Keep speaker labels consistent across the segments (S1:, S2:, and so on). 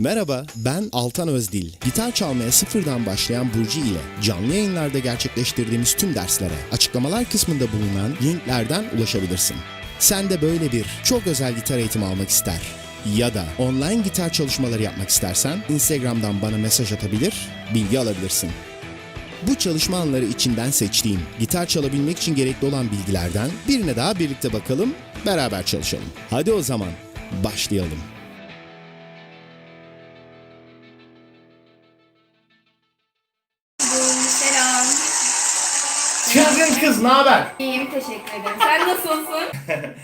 S1: Merhaba, ben Altan Özdil. Gitar çalmaya sıfırdan başlayan Burcu ile canlı yayınlarda gerçekleştirdiğimiz tüm derslere açıklamalar kısmında bulunan linklerden ulaşabilirsin. Sen de böyle bir çok özel gitar eğitimi almak ister ya da online gitar çalışmaları yapmak istersen Instagram'dan bana mesaj atabilir, bilgi alabilirsin. Bu çalışma anları içinden seçtiğim, gitar çalabilmek için gerekli olan bilgilerden birine daha birlikte bakalım, beraber çalışalım. Hadi o zaman başlayalım.
S2: Çılgın kız ne haber?
S3: İyiyim teşekkür ederim. Sen nasılsın?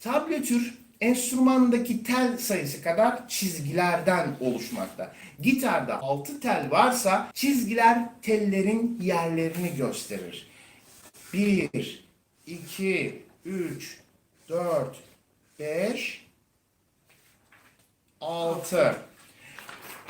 S2: Tablötür enstrümandaki tel sayısı kadar çizgilerden oluşmakta. Gitarda 6 tel varsa çizgiler tellerin yerlerini gösterir. 1, 2, 3, 4, 5, 6.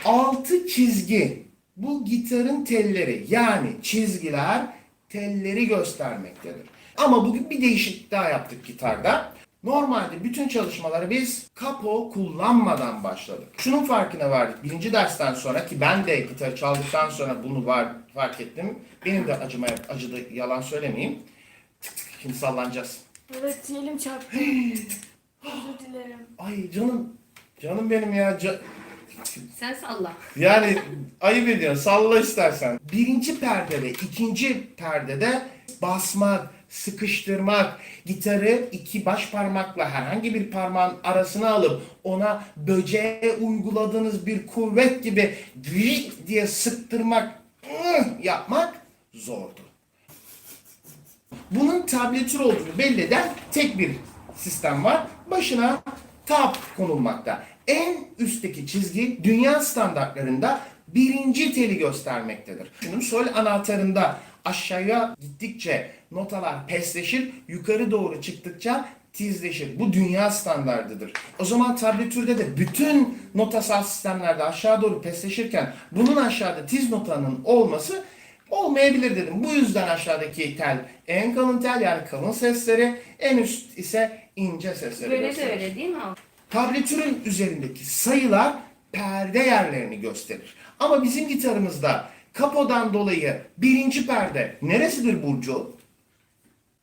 S2: 6 çizgi. Bu gitarın telleri yani çizgiler telleri göstermektedir. Ama bugün bir değişiklik daha yaptık gitarda. Normalde bütün çalışmaları biz kapo kullanmadan başladık. Şunun farkına vardık. Birinci dersten sonra ki ben de gitarı çaldıktan sonra bunu var, fark ettim. Benim de acımaya acıdı yalan söylemeyeyim. Tık tık şimdi sallanacağız.
S3: Evet elim çarptı. Özür dilerim.
S2: Ay canım canım benim ya. ca-
S3: Sen salla.
S2: Yani ayıp ediyorsun. Salla istersen. Birinci perde ve ikinci perdede basmak, sıkıştırmak, gitarı iki baş parmakla herhangi bir parmağın arasına alıp ona böceğe uyguladığınız bir kuvvet gibi vik diye sıktırmak, yapmak zordu. Bunun tabletür olduğunu belli eden tek bir sistem var. Başına tab konulmakta. En üstteki çizgi dünya standartlarında birinci teli göstermektedir. Şunun sol anahtarında aşağıya gittikçe notalar pesleşir, yukarı doğru çıktıkça tizleşir. Bu dünya standardıdır. O zaman tabletürde de bütün notasal sistemlerde aşağı doğru pesleşirken bunun aşağıda tiz notanın olması Olmayabilir dedim. Bu yüzden aşağıdaki tel en kalın tel yani kalın sesleri, en üst ise ince sesleri
S3: Böyle de öyle değil mi?
S2: Tabletürün üzerindeki sayılar perde yerlerini gösterir. Ama bizim gitarımızda kapodan dolayı birinci perde neresidir Burcu?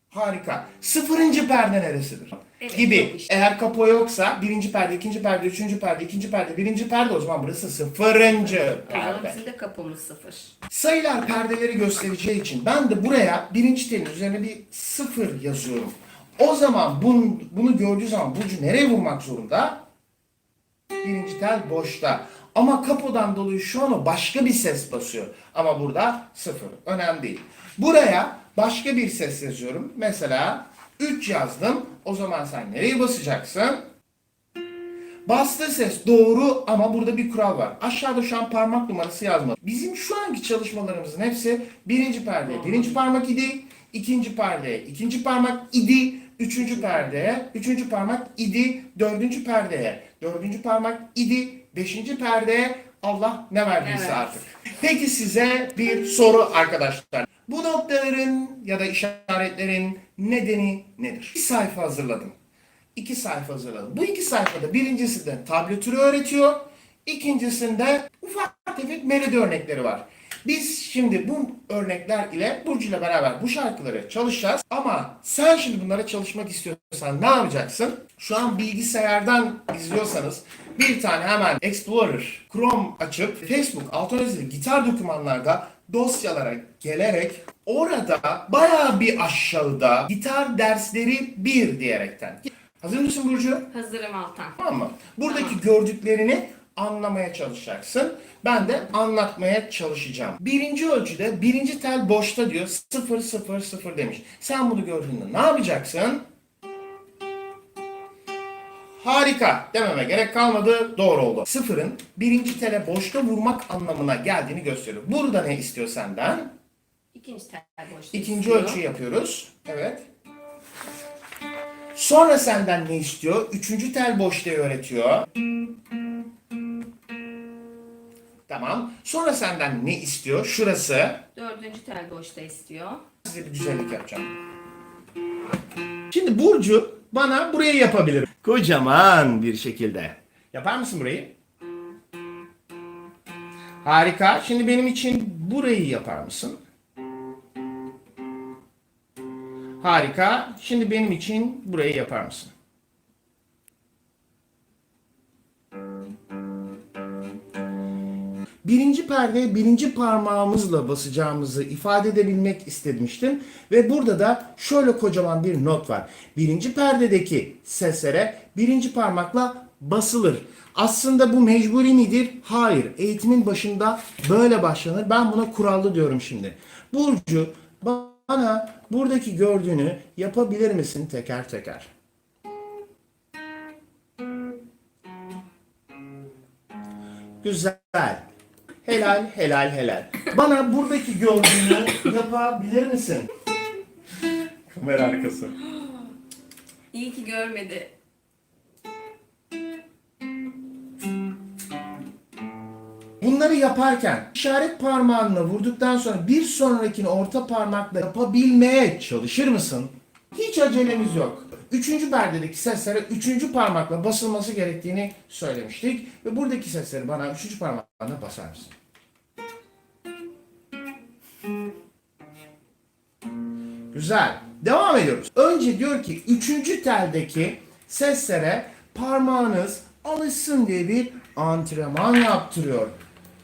S2: Harika. Sıfırıncı perde neresidir?
S3: Evet,
S2: Gibi.
S3: işte.
S2: Eğer kapo yoksa birinci perde, ikinci perde, üçüncü perde, ikinci perde, birinci perde o zaman burası sıfırıncı
S3: O zaman
S2: perde.
S3: bizim de kapımız sıfır.
S2: Sayılar perdeleri göstereceği için ben de buraya birinci telin üzerine bir sıfır yazıyorum. O zaman bunu, bunu gördüğü zaman Burcu nereye vurmak zorunda? Birinci tel boşta. Ama kapodan dolayı şu an o başka bir ses basıyor. Ama burada sıfır. Önemli değil. Buraya başka bir ses yazıyorum. Mesela 3 yazdım. O zaman sen nereye basacaksın? Bastığı ses doğru ama burada bir kural var. Aşağıda şu an parmak numarası yazmadı. Bizim şu anki çalışmalarımızın hepsi birinci perdeye birinci parmak idi, ikinci perdeye ikinci parmak idi, üçüncü perdeye üçüncü parmak idi, dördüncü perdeye dördüncü parmak idi, beşinci perdeye Allah ne verdiyse
S3: Evet.
S2: artık. Peki size bir soru arkadaşlar. Bu noktaların ya da işaretlerin nedeni nedir? Bir sayfa hazırladım iki sayfa hazırladım. Bu iki sayfada birincisinde tabletürü öğretiyor. İkincisinde ufak tefek melodi örnekleri var. Biz şimdi bu örnekler ile Burcu ile beraber bu şarkıları çalışacağız. Ama sen şimdi bunlara çalışmak istiyorsan ne yapacaksın? Şu an bilgisayardan izliyorsanız bir tane hemen Explorer, Chrome açıp Facebook, Özdil gitar dokümanlarda dosyalara gelerek orada bayağı bir aşağıda gitar dersleri 1 diyerekten Hazır mısın Burcu?
S3: Hazırım Altan.
S2: Tamam mı? Buradaki gördüklerini anlamaya çalışacaksın. Ben de anlatmaya çalışacağım. Birinci ölçüde birinci tel boşta diyor. 0 0 0 demiş. Sen bunu gördüğünde ne yapacaksın? Harika dememe gerek kalmadı. Doğru oldu. Sıfırın birinci tele boşta vurmak anlamına geldiğini gösteriyor. Burada ne istiyor senden?
S3: İkinci tel boş.
S2: İkinci ölçü yapıyoruz. Evet. Sonra senden ne istiyor? Üçüncü tel boşluğu öğretiyor. Tamam. Sonra senden ne istiyor? Şurası.
S3: Dördüncü tel boşta istiyor.
S2: Size bir güzellik yapacağım. Şimdi Burcu bana burayı yapabilir. Kocaman bir şekilde. Yapar mısın burayı? Harika. Şimdi benim için burayı yapar mısın? Harika. Şimdi benim için burayı yapar mısın? Birinci perdeye birinci parmağımızla basacağımızı ifade edebilmek istemiştim. Ve burada da şöyle kocaman bir not var. Birinci perdedeki seslere birinci parmakla basılır. Aslında bu mecburi midir? Hayır. Eğitimin başında böyle başlanır. Ben buna kurallı diyorum şimdi. Burcu bana buradaki gördüğünü yapabilir misin teker teker? Güzel. Helal, helal, helal. Bana buradaki gördüğünü yapabilir misin? Kamera arkası.
S3: İyi ki görmedi.
S2: Bunları yaparken işaret parmağınla vurduktan sonra bir sonrakini orta parmakla yapabilmeye çalışır mısın? Hiç acelemiz yok. Üçüncü perdedeki seslere üçüncü parmakla basılması gerektiğini söylemiştik. Ve buradaki sesleri bana üçüncü parmakla basar mısın? Güzel. Devam ediyoruz. Önce diyor ki üçüncü teldeki seslere parmağınız alışsın diye bir antrenman yaptırıyor.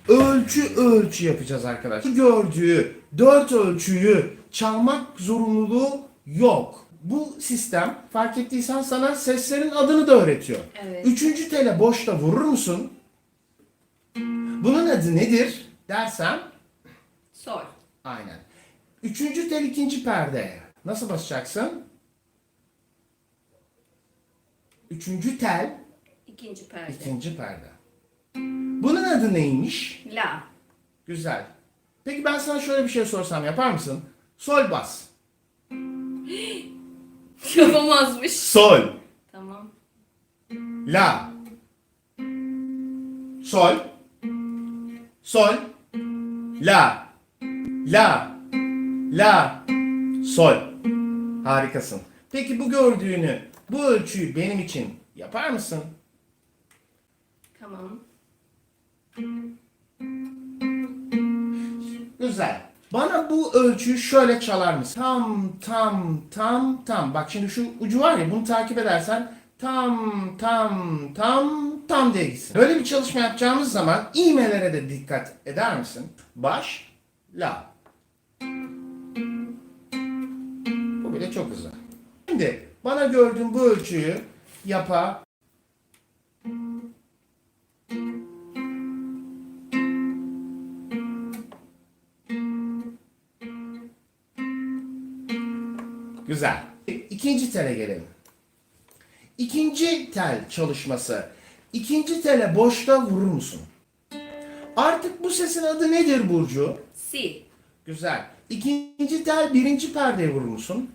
S2: Ölçü ölçü yapacağız arkadaşlar. Gördüğü dört ölçüyü çalmak zorunluluğu yok. Bu sistem fark ettiysen sana seslerin adını da öğretiyor.
S3: Evet.
S2: Üçüncü tele boşta vurur musun? Bunun adı nedir dersem
S3: Sol.
S2: Aynen. Üçüncü tel ikinci perde. Nasıl basacaksın? Üçüncü tel
S3: İkinci perde.
S2: ikinci perde. Bunun adı neymiş?
S3: La.
S2: Güzel. Peki ben sana şöyle bir şey sorsam yapar mısın? Sol bas.
S3: Yapamazmış.
S2: Sol.
S3: Tamam.
S2: La. Sol. Sol. La. La. La. Sol. Harikasın. Peki bu gördüğünü, bu ölçüyü benim için yapar mısın?
S3: Tamam.
S2: Güzel. Bana bu ölçüyü şöyle çalar mısın? Tam, tam, tam, tam. Bak şimdi şu ucu var ya bunu takip edersen tam, tam, tam, tam diye gitsin. Böyle bir çalışma yapacağımız zaman iğmelere de dikkat eder misin? Baş, la. Bu bile çok hızlı. Şimdi bana gördüğün bu ölçüyü yapa Güzel. İkinci tele gelelim. İkinci tel çalışması. İkinci tele boşta vurur musun? Artık bu sesin adı nedir Burcu?
S3: Si.
S2: Güzel. İkinci tel birinci perdeye vurur musun?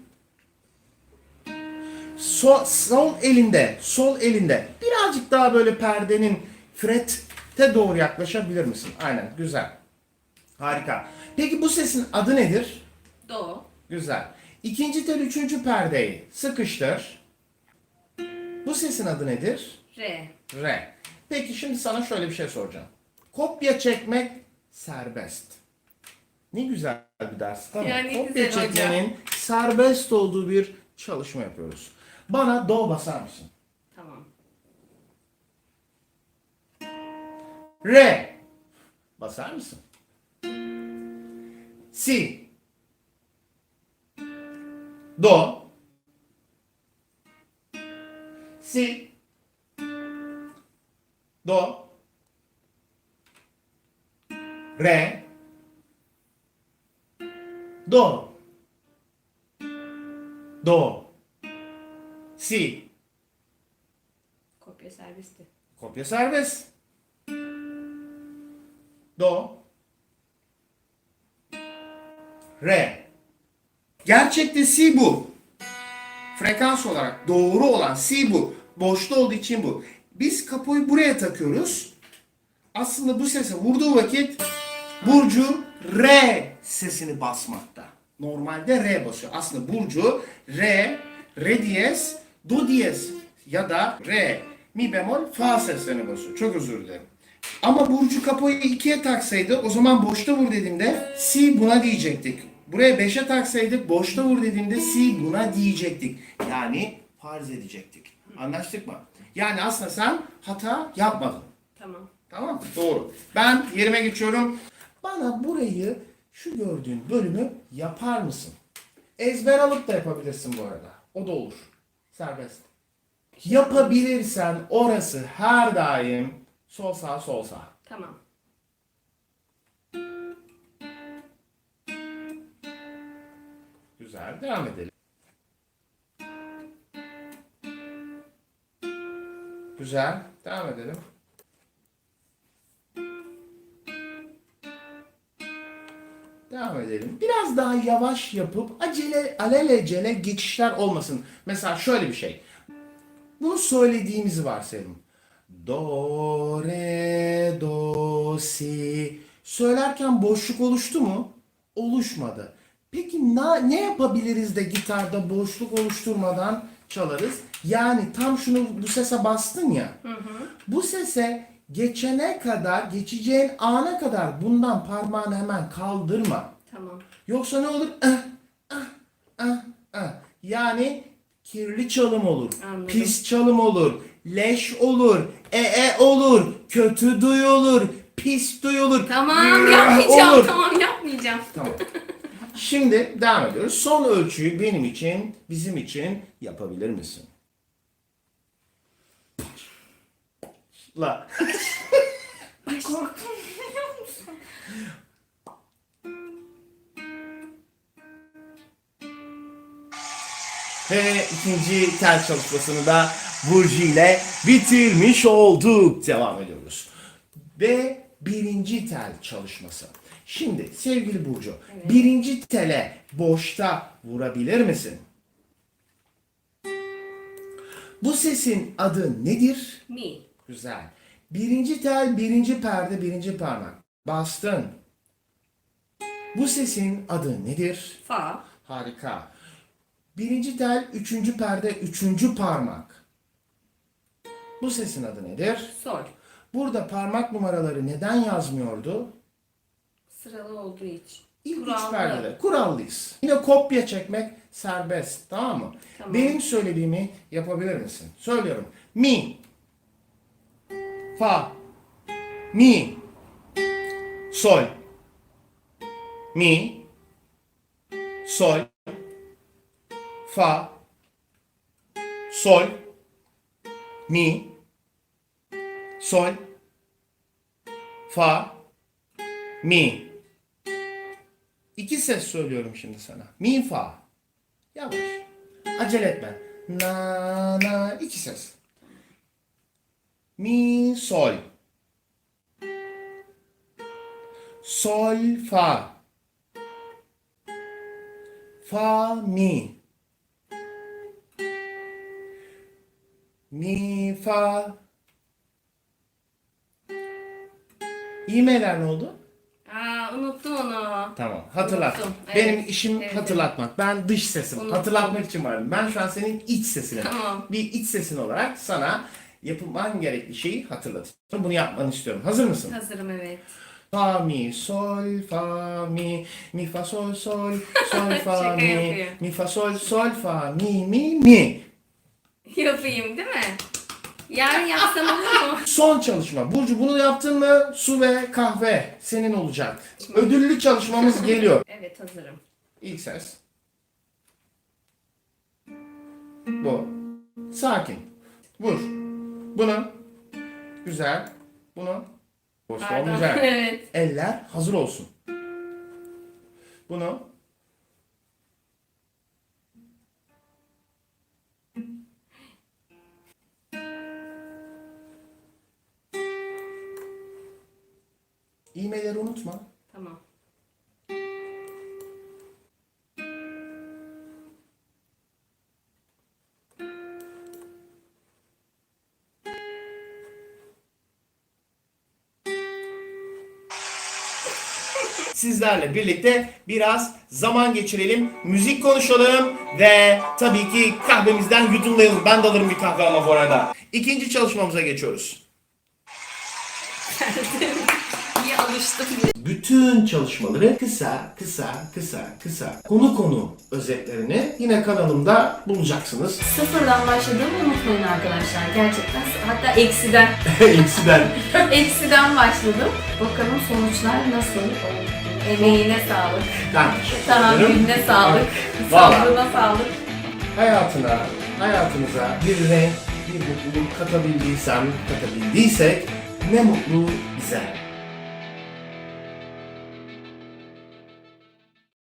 S2: Sol, sol elinde, sol elinde birazcık daha böyle perdenin frete doğru yaklaşabilir misin? Aynen, güzel. Harika. Peki bu sesin adı nedir?
S3: Do.
S2: Güzel. İkinci tel üçüncü perdeyi sıkıştır. Bu sesin adı nedir?
S3: Re.
S2: Re. Peki şimdi sana şöyle bir şey soracağım. Kopya çekmek serbest. Ne güzel bir ders tamam?
S3: Yani
S2: Kopya
S3: güzel hocam.
S2: çekmenin serbest olduğu bir çalışma yapıyoruz. Bana do basar mısın?
S3: Tamam.
S2: Re. Basar mısın? Si. Do. Si. Do. Re. Do. Do. Si.
S3: Kopya serbestti.
S2: Kopya serbest. Do. Re. Gerçekte si bu. Frekans olarak doğru olan si bu. Boşta olduğu için bu. Biz kapoyu buraya takıyoruz. Aslında bu sese vurduğu vakit Burcu re sesini basmakta. Normalde re basıyor. Aslında Burcu re, re diyez, do diyez ya da re, mi bemol, fa seslerini basıyor. Çok özür dilerim. Ama Burcu Kapo'yu ikiye taksaydı o zaman boşta vur dediğimde si buna diyecektik. Buraya beşe taksaydık boşta vur dediğimde si buna diyecektik. Yani farz edecektik. Anlaştık mı? Yani aslında sen hata yapmadın.
S3: Tamam.
S2: Tamam? Doğru. Ben yerime geçiyorum. Bana burayı şu gördüğün bölümü yapar mısın? Ezber alıp da yapabilirsin bu arada. O da olur. Serbest. Yapabilirsen orası her daim sol sağ sol sağ.
S3: Tamam.
S2: Güzel. Devam edelim. Güzel. Devam edelim. Devam edelim. Biraz daha yavaş yapıp acele alelacele geçişler olmasın. Mesela şöyle bir şey. Bunu söylediğimizi varsayalım. Do, re, do, si. Söylerken boşluk oluştu mu? Oluşmadı. Peki na, ne yapabiliriz de gitarda boşluk oluşturmadan çalarız? Yani tam şunu bu sese bastın ya. Bu sese geçene kadar, geçeceğin ana kadar bundan parmağını hemen kaldırma.
S3: Tamam.
S2: Yoksa ne olur? Ah, ah, ah, ah. Yani kirli çalım olur,
S3: Anladım.
S2: pis çalım olur, leş olur, ee olur, kötü duyulur, pis duyulur.
S3: Tamam yapmayacağım.
S2: Olur.
S3: Tamam yapmayacağım.
S2: Tamam. Şimdi devam ediyoruz. Son ölçüyü benim için, bizim için yapabilir misin? La. Ve ikinci tel çalışmasını da Burcu ile bitirmiş olduk. Devam ediyoruz. Ve birinci tel çalışması. Şimdi sevgili Burcu, birinci tele boşta vurabilir misin? Bu sesin adı nedir?
S3: Mi.
S2: Güzel. Birinci tel, birinci perde, birinci parmak. Bastın. Bu sesin adı nedir?
S3: Fa.
S2: Harika. Birinci tel, üçüncü perde, üçüncü parmak. Bu sesin adı nedir?
S3: Sol.
S2: Burada parmak numaraları neden yazmıyordu?
S3: Sıralı olduğu için.
S2: İlk üç
S3: Kurallı.
S2: perdede. Kurallıyız. Yine kopya çekmek serbest. Tamam mı?
S3: Tamam.
S2: Benim söylediğimi yapabilir misin? Söylüyorum. Mi. Fa. Mi. Sol. Mi. Sol. Fa. Sol. Mi. Sol. Fa. Mi. İki ses söylüyorum şimdi sana. Mi fa. Yavaş. Acele etme. Na na iki ses. Mi sol. Sol fa. Fa mi. Mi fa. İğmeler ne oldu?
S3: Aa unuttum onu.
S2: Tamam hatırlat.
S3: Unuttum, evet.
S2: Benim işim
S3: Evet,
S2: hatırlatmak. Ben dış sesim.
S3: Unuttum.
S2: Hatırlatmak için varım. Ben şu an senin iç sesinim.
S3: Tamam.
S2: Bir iç sesin olarak sana yapılman gerekli şeyi hatırlatıyorum. Bunu yapmanı istiyorum. Hazır mısın?
S3: Hazırım evet.
S2: Fa mi sol fa mi mi fa sol sol sol fa
S3: Şaka
S2: mi
S3: yapıyor.
S2: mi fa sol sol fa mi mi mi.
S3: Yapayım değil mi? Yarın yapsam olur mu?
S2: Son çalışma. Burcu bunu yaptın mı su ve kahve senin olacak. Ödüllü çalışmamız geliyor.
S3: Evet hazırım.
S2: İlk ses. Bu. Sakin. Vur. Bunu. Güzel. Bunu. Boş
S3: Pardon.
S2: olmayacak.
S3: evet.
S2: Eller hazır olsun. Bunu. İğmeleri unutma. Sizlerle birlikte biraz zaman geçirelim, müzik konuşalım ve tabii ki kahvemizden yudumlayalım. Ben de alırım bir kahve ama bu arada. İkinci çalışmamıza geçiyoruz.
S3: İyi alıştım.
S2: Bütün çalışmaları kısa kısa kısa kısa konu konu özetlerini yine kanalımda bulacaksınız.
S3: Sıfırdan başladığımı unutmayın arkadaşlar. Gerçekten hatta eksiden.
S2: Eksiden.
S3: eksiden başladım. Bakalım sonuçlar nasıl oldu? Emeğine sağlık.
S2: Ben teşekkür ederim.
S3: Tahammülüne sağlık.
S2: Vallahi.
S3: Sabrına sağlık.
S2: hayatına, hayatınıza bir renk, bir mutluluk katabildiysem, katabildiysek ne mutlu bize.